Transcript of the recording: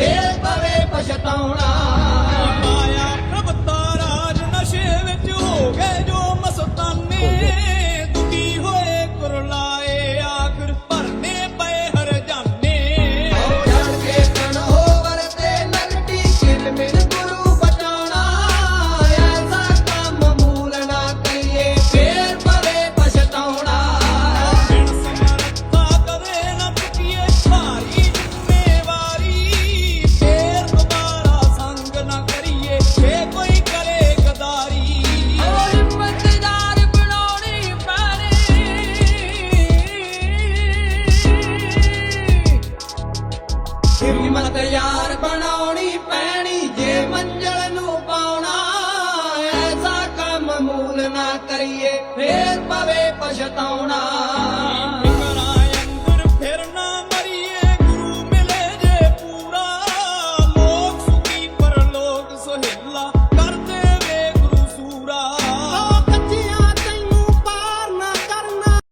ਫੇਰ ਪਵੇ ਪਛਤਾਉਣਾ। ਹਿੰਮਤ ਯਾਰ ਬਣਾਉਣੀ ਪੈਣੀ ਜੇ ਮੰਜ਼ਲ ਨੂੰ ਪਾਉਣਾ। ਐਸਾ ਕੰਮ ਮੂਲ ਨਾ ਕਰੀਏ, ਫੇਰ ਪਵੇ ਪਛਤਾਉਣਾ।